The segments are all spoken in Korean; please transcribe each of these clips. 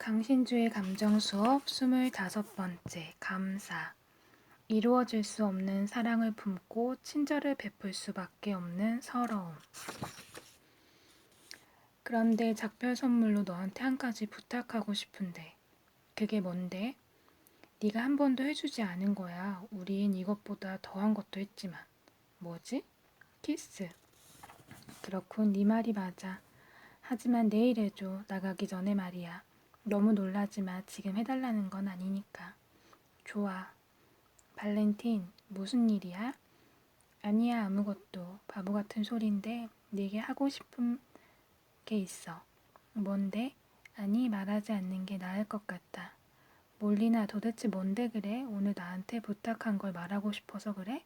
강신주의 감정 수업 25번째 감사 이루어질 수 없는 사랑을 품고 친절을 베풀 수밖에 없는 서러움 그런데 작별 선물로 너한테 한 가지 부탁하고 싶은데 그게 뭔데? 네가 한 번도 해주지 않은 거야. 우린 이것보다 더한 것도 했지만 뭐지? 키스 그렇군 네 말이 맞아. 하지만 내일 해줘. 나가기 전에 말이야. 너무 놀라지 마. 지금 해달라는 건 아니니까. 좋아. 발렌틴, 무슨 일이야? 아니야, 아무것도. 바보 같은 소린데 네게 하고 싶은 게 있어. 뭔데? 아니, 말하지 않는 게 나을 것 같다. 몰리나 도대체 뭔데 그래? 오늘 나한테 부탁한 걸 말하고 싶어서 그래?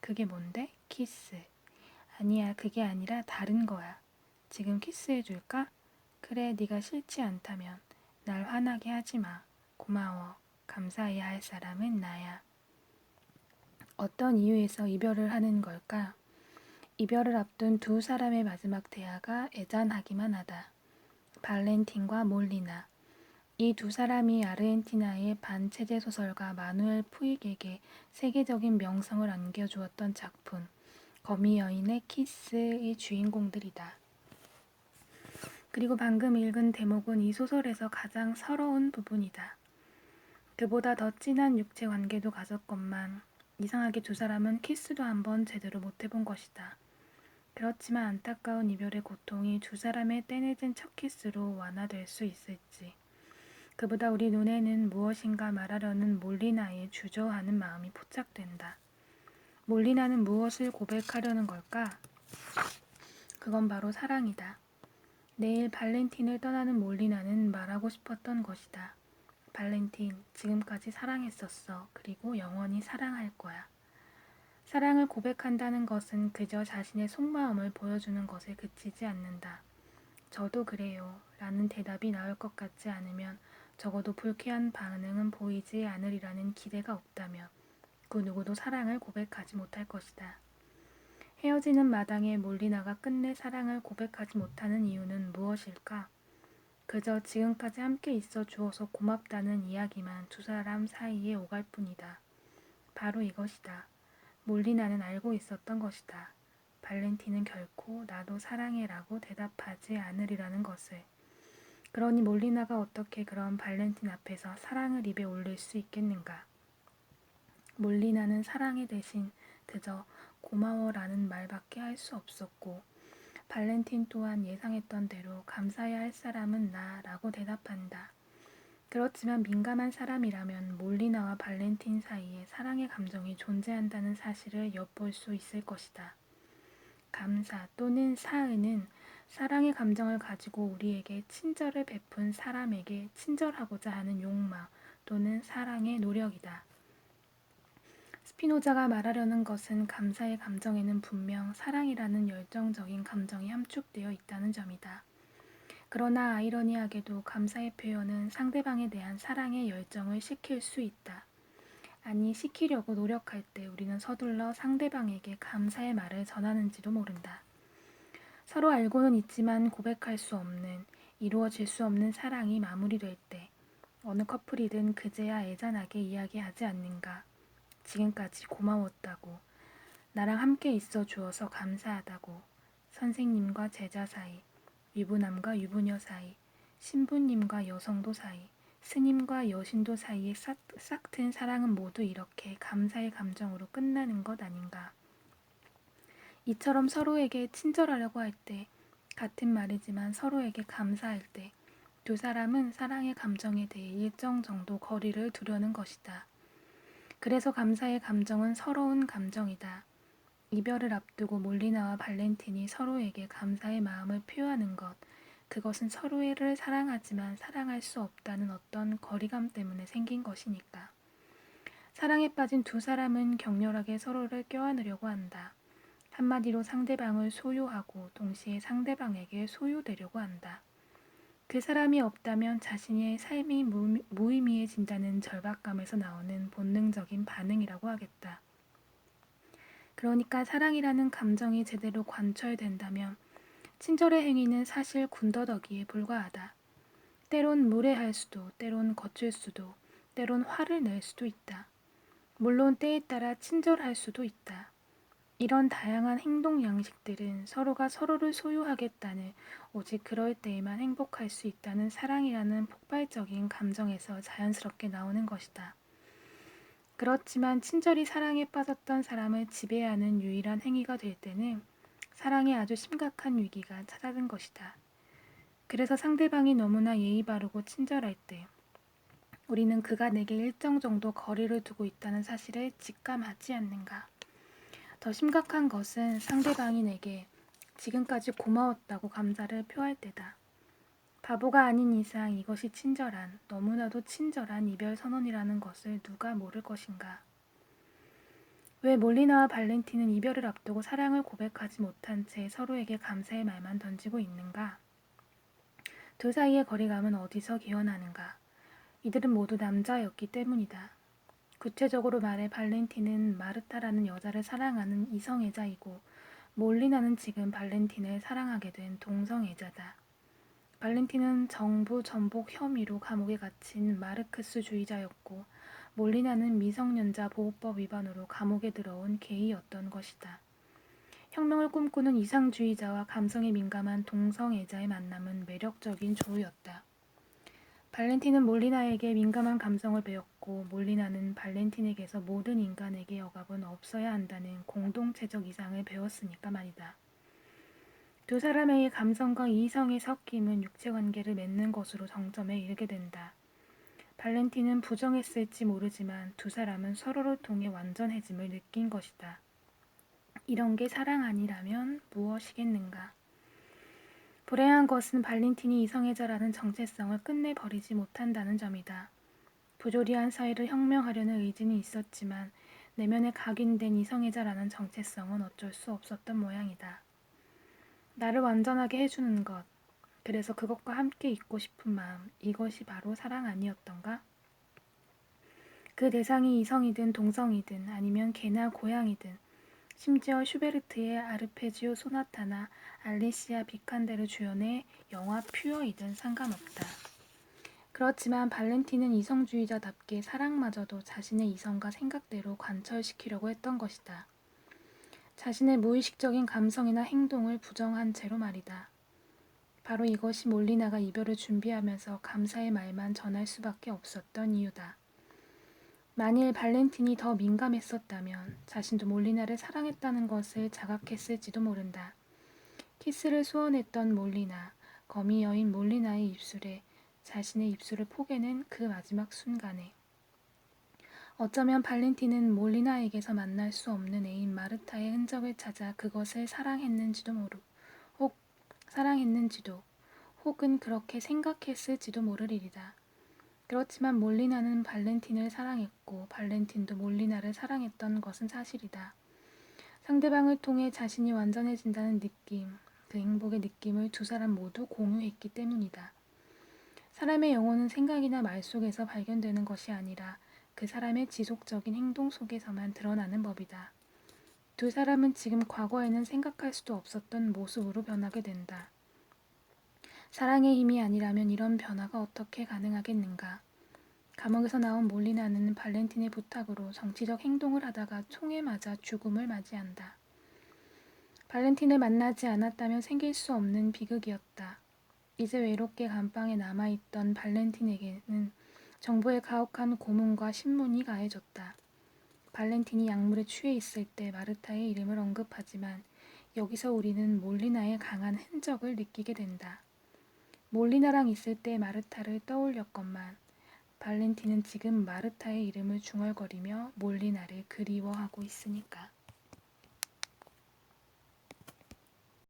그게 뭔데? 키스. 아니야, 그게 아니라 다른 거야. 지금 키스해 줄까? 그래, 네가 싫지 않다면 날 화나게 하지 마. 고마워. 감사해야 할 사람은 나야. 어떤 이유에서 이별을 하는 걸까? 이별을 앞둔 두 사람의 마지막 대화가 애잔하기만 하다. 발렌틴과 몰리나. 이 두 사람이 아르헨티나의 반체제 소설가 마누엘 푸익에게 세계적인 명성을 안겨주었던 작품 거미 여인의 키스의 주인공들이다. 그리고 방금 읽은 대목은 이 소설에서 가장 서러운 부분이다. 그보다 더 진한 육체 관계도 가졌건만 이상하게 두 사람은 키스도 한번 제대로 못 해본 것이다. 그렇지만 안타까운 이별의 고통이 두 사람의 떼내진 첫 키스로 완화될 수 있을지. 그보다 우리 눈에는 무엇인가 말하려는 몰리나의 주저하는 마음이 포착된다. 몰리나는 무엇을 고백하려는 걸까? 그건 바로 사랑이다. 내일 발렌틴을 떠나는 몰리나는 말하고 싶었던 것이다. 발렌틴, 지금까지 사랑했었어. 그리고 영원히 사랑할 거야. 사랑을 고백한다는 것은 그저 자신의 속마음을 보여주는 것에 그치지 않는다. 저도 그래요. 라는 대답이 나올 것 같지 않으면 적어도 불쾌한 반응은 보이지 않으리라는 기대가 없다면 그 누구도 사랑을 고백하지 못할 것이다. 헤어지는 마당에 몰리나가 끝내 사랑을 고백하지 못하는 이유는 무엇일까? 그저 지금까지 함께 있어 주어서 고맙다는 이야기만 두 사람 사이에 오갈 뿐이다. 바로 이것이다. 몰리나는 알고 있었던 것이다. 발렌틴은 결코 나도 사랑해라고 대답하지 않으리라는 것을. 그러니 몰리나가 어떻게 그런 발렌틴 앞에서 사랑을 입에 올릴 수 있겠는가? 몰리나는 사랑의 대신 그저 고마워라는 말밖에 할 수 없었고 발렌틴 또한 예상했던 대로 감사해야 할 사람은 나라고 대답한다. 그렇지만 민감한 사람이라면 몰리나와 발렌틴 사이에 사랑의 감정이 존재한다는 사실을 엿볼 수 있을 것이다. 감사 또는 사은은 사랑의 감정을 가지고 우리에게 친절을 베푼 사람에게 친절하고자 하는 욕망 또는 사랑의 노력이다. 스피노자가 말하려는 것은 감사의 감정에는 분명 사랑이라는 열정적인 감정이 함축되어 있다는 점이다. 그러나 아이러니하게도 감사의 표현은 상대방에 대한 사랑의 열정을 식힐 수 있다. 아니, 시키려고 노력할 때 우리는 서둘러 상대방에게 감사의 말을 전하는지도 모른다. 서로 알고는 있지만 고백할 수 없는, 이루어질 수 없는 사랑이 마무리될 때, 어느 커플이든 그제야 애잔하게 이야기하지 않는가. 지금까지 고마웠다고, 나랑 함께 있어 주어서 감사하다고, 선생님과 제자 사이, 유부남과 유부녀 사이, 신부님과 여성도 사이, 스님과 여신도 사이의 싹, 싹튼 사랑은 모두 이렇게 감사의 감정으로 끝나는 것 아닌가. 이처럼 서로에게 친절하려고 할 때, 같은 말이지만 서로에게 감사할 때, 두 사람은 사랑의 감정에 대해 일정 정도 거리를 두려는 것이다. 그래서 감사의 감정은 서러운 감정이다. 이별을 앞두고 몰리나와 발렌틴이 서로에게 감사의 마음을 표하는 것, 그것은 서로를 사랑하지만 사랑할 수 없다는 어떤 거리감 때문에 생긴 것이니까. 사랑에 빠진 두 사람은 격렬하게 서로를 껴안으려고 한다. 한마디로 상대방을 소유하고 동시에 상대방에게 소유되려고 한다. 그 사람이 없다면 자신의 삶이 무의미해진다는 절박감에서 나오는 본능적인 반응이라고 하겠다. 그러니까 사랑이라는 감정이 제대로 관철된다면 친절의 행위는 사실 군더더기에 불과하다. 때론 무례할 수도, 때론 거칠 수도, 때론 화를 낼 수도 있다. 물론 때에 따라 친절할 수도 있다. 이런 다양한 행동 양식들은 서로가 서로를 소유하겠다는 오직 그럴 때에만 행복할 수 있다는 사랑이라는 폭발적인 감정에서 자연스럽게 나오는 것이다. 그렇지만 친절히 사랑에 빠졌던 사람을 지배하는 유일한 행위가 될 때는 사랑에 아주 심각한 위기가 찾아든 것이다. 그래서 상대방이 너무나 예의 바르고 친절할 때 우리는 그가 내게 일정 정도 거리를 두고 있다는 사실을 직감하지 않는가. 더 심각한 것은 상대방이 내게 지금까지 고마웠다고 감사를 표할 때다. 바보가 아닌 이상 이것이 친절한, 너무나도 친절한 이별 선언이라는 것을 누가 모를 것인가. 왜 몰리나와 발렌틴은 이별을 앞두고 사랑을 고백하지 못한 채 서로에게 감사의 말만 던지고 있는가? 두 사이의 거리감은 어디서 기원하는가? 이들은 모두 남자였기 때문이다. 구체적으로 말해 발렌틴은 마르타라는 여자를 사랑하는 이성애자이고 몰리나는 지금 발렌틴을 사랑하게 된 동성애자다. 발렌틴은 정부 전복 혐의로 감옥에 갇힌 마르크스주의자였고 몰리나는 미성년자 보호법 위반으로 감옥에 들어온 게이였던 것이다. 혁명을 꿈꾸는 이상주의자와 감성에 민감한 동성애자의 만남은 매력적인 조우였다. 발렌틴은 몰리나에게 민감한 감성을 배웠고 몰리나는 발렌틴에게서 모든 인간에게 억압은 없어야 한다는 공동체적 이상을 배웠으니까 말이다. 두 사람의 감성과 이성의 섞임은 육체관계를 맺는 것으로 정점에 이르게 된다. 발렌틴은 부정했을지 모르지만 두 사람은 서로를 통해 완전해짐을 느낀 것이다. 이런 게 사랑 아니라면 무엇이겠는가? 불행한 것은 발렌틴이 이성애자라는 정체성을 끝내 버리지 못한다는 점이다. 부조리한 사회를 혁명하려는 의지는 있었지만 내면에 각인된 이성애자라는 정체성은 어쩔 수 없었던 모양이다. 나를 완전하게 해주는 것, 그래서 그것과 함께 있고 싶은 마음, 이것이 바로 사랑 아니었던가? 그 대상이 이성이든 동성이든 아니면 개나 고양이든 심지어 슈베르트의 아르페지오 소나타나 알리시아 비칸데르 주연의 영화 퓨어이든 상관없다. 그렇지만 발렌틴은 이성주의자답게 사랑마저도 자신의 이성과 생각대로 관철시키려고 했던 것이다. 자신의 무의식적인 감성이나 행동을 부정한 채로 말이다. 바로 이것이 몰리나가 이별을 준비하면서 감사의 말만 전할 수밖에 없었던 이유다. 만일 발렌틴이 더 민감했었다면 자신도 몰리나를 사랑했다는 것을 자각했을지도 모른다. 키스를 소원했던 몰리나, 거미 여인 몰리나의 입술에 자신의 입술을 포개는 그 마지막 순간에 어쩌면 발렌틴은 몰리나에게서 만날 수 없는 애인 마르타의 흔적을 찾아 그것을 사랑했는지도 모르, 혹 사랑했는지도, 혹은 그렇게 생각했을지도 모를 일이다. 그렇지만 몰리나는 발렌틴을 사랑했고 발렌틴도 몰리나를 사랑했던 것은 사실이다. 상대방을 통해 자신이 완전해진다는 느낌, 그 행복의 느낌을 두 사람 모두 공유했기 때문이다. 사람의 영혼은 생각이나 말 속에서 발견되는 것이 아니라 그 사람의 지속적인 행동 속에서만 드러나는 법이다. 두 사람은 지금 과거에는 생각할 수도 없었던 모습으로 변하게 된다. 사랑의 힘이 아니라면 이런 변화가 어떻게 가능하겠는가? 감옥에서 나온 몰리나는 발렌틴의 부탁으로 정치적 행동을 하다가 총에 맞아 죽음을 맞이한다. 발렌틴을 만나지 않았다면 생길 수 없는 비극이었다. 이제 외롭게 감방에 남아있던 발렌틴에게는 정부의 가혹한 고문과 신문이 가해졌다. 발렌틴이 약물에 취해 있을 때 마르타의 이름을 언급하지만 여기서 우리는 몰리나의 강한 흔적을 느끼게 된다. 몰리나랑 있을 때 마르타를 떠올렸건만 발렌틴은 지금 마르타의 이름을 중얼거리며 몰리나를 그리워하고 있으니까.